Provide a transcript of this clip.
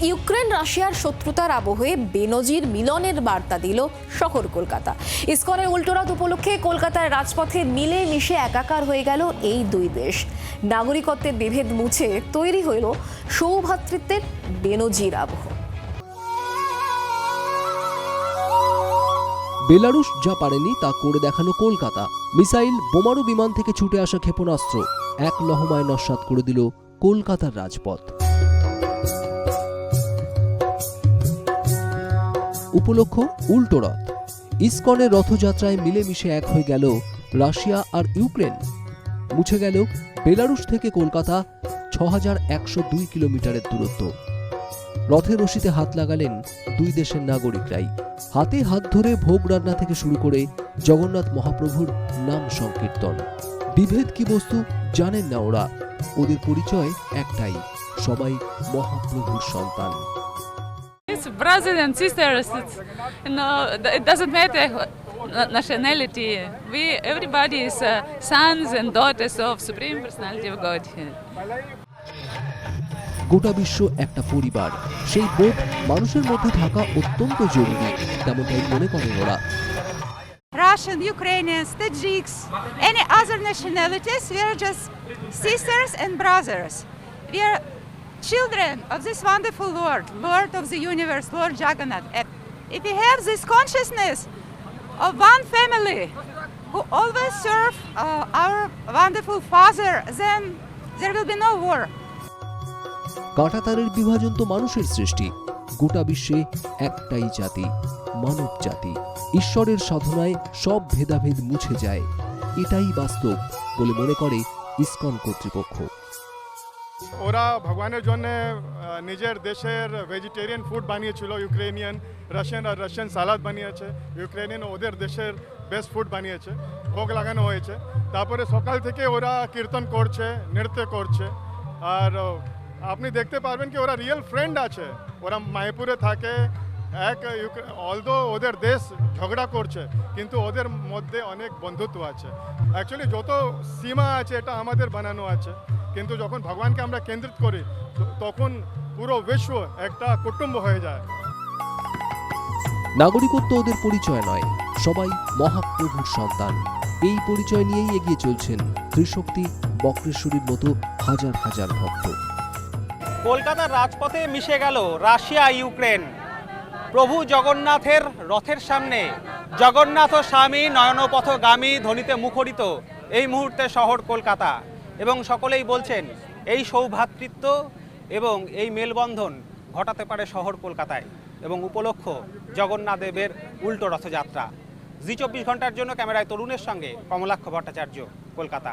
Ukraine রাশিয়ার শত্রুতার আবহে বেনজির মিলনের বার্তা দিল শহর কলকাতা। ইসকনের উল্টোরাত উপলক্ষে কলকাতার রাজপথে মিলে মিশে একাকার হয়ে গেল এই দুই দেশ। নাগরিকত্বের বিভেদ মুছে তৈরি হইল সৌভাতৃত্বের বেনজির আবহ। বেলারুশ যা পারেনি তা করে দেখাল কলকাতা। মিসাইল বোমারু বিমান থেকে ছুটে আসা ক্ষেপণাস্ত্র। এক লহমায় নস্বাত করে দিল কলকাতার রাজপথ। উপলক্ষ উল্টো রথ। ইসকনের রথযাত্রায় মিলেমিশে এক হয়ে গেল রাশিয়া আর ইউক্রেন। মুছে গেল বেলারুশ থেকে কলকাতা ছ হাজার কিলোমিটারের দূরত্ব। রথের রশিতে হাত লাগালেন দুই দেশের নাগরিকরাই। হাতে হাত ধরে ভোগ রান্না থেকে শুরু করে জগন্নাথ মহাপ্রভুর নাম সংকীর্তন। বিভেদ কি বস্তু জানেন না ওরা। ওদের পরিচয় একটাই, সবাই মহাপ্রভুর সন্তান। brothers and sisters. It's, you know, th- it doesn't matter na- nationality. We, everybody is uh, sons and daughters of Supreme Personality of God. গোটা বিশ্ব একটা পরিবার সেই বোধ মানুষের মধ্যে থাকা অত্যন্ত জরুরি তেমনটাই মনে করেন ওরা Russian, Ukrainians, Tajiks, any other nationalities, we are just sisters and brothers. We are children of this wonderful Lord, Lord of the universe, Lord Jagannath. If we have this consciousness of one family who always serve uh, our wonderful Father, then there will be no war. কাঁটাতারের বিভাজন তো মানুষের সৃষ্টি গোটা বিশ্বে একটাই জাতি মানব জাতি ঈশ্বরের সাধনায় সব ভেদাভেদ মুছে যায় এটাই বাস্তব বলে মনে করে ইসকন কর্তৃপক্ষ ওরা ভগবানের জন্য নিজের দেশের ভেজিটেরিয়ান ফুড বানিয়েছিল ইউক্রেনিয়ান রাশিয়ান আর রাশিয়ান সালাদ বানিয়েছে। ইউক্রেনিয়ান ওদের দেশের বেস্ট ফুড বানিয়েছে, ভোগ লাগানো হয়েছে। তারপরে সকাল থেকে ওরা কীর্তন করছে, নৃত্য করছে। আর আপনি দেখতে পারবেন কি ওরা রিয়েল ফ্রেন্ড আছে। ওরা মায়াপুরে থাকে এক অলদো ওদের দেশ ঝগড়া করছে কিন্তু ওদের মধ্যে অনেক বন্ধুত্ব আছে। অ্যাকচুয়ালি যত সীমা আছে এটা আমাদের বানানো আছে। কিন্তু যখন ভগবানকে আমরা কেন্দ্রিত করি তখন পুরো বিশ্ব একটা কুটুম্ব হয়ে যায়। নাগরিকত্ব ওদের পরিচয় নয় সবাই মহাপ্রভুর সন্তান। এই পরিচয় নিয়েই এগিয়ে চলছেন ত্রিশক্তি বক্রেশ্বরীর মতো হাজার হাজার ভক্ত। কলকাতার রাজপথে মিশে গেল রাশিয়া ইউক্রেন। প্রভু জগন্নাথের রথের সামনে। জগন্নাথ স্বামী নয়নপথগামী ধ্বনিতে মুখরিত এই মুহূর্তে শহর কলকাতা এবং সকলেই বলছেন, এই সৌভ্রাতৃত্ব এবং এই মেলবন্ধন ঘটাতে পারে শহর কলকাতায় এবং উপলক্ষ জগন্নাথ দেবের উল্টো রথযাত্রা। জি চব্বিশ ঘণ্টার জন্য ক্যামেরায় তরুণের সঙ্গে কমলাক্ষ ভট্টাচার্য, কলকাতা।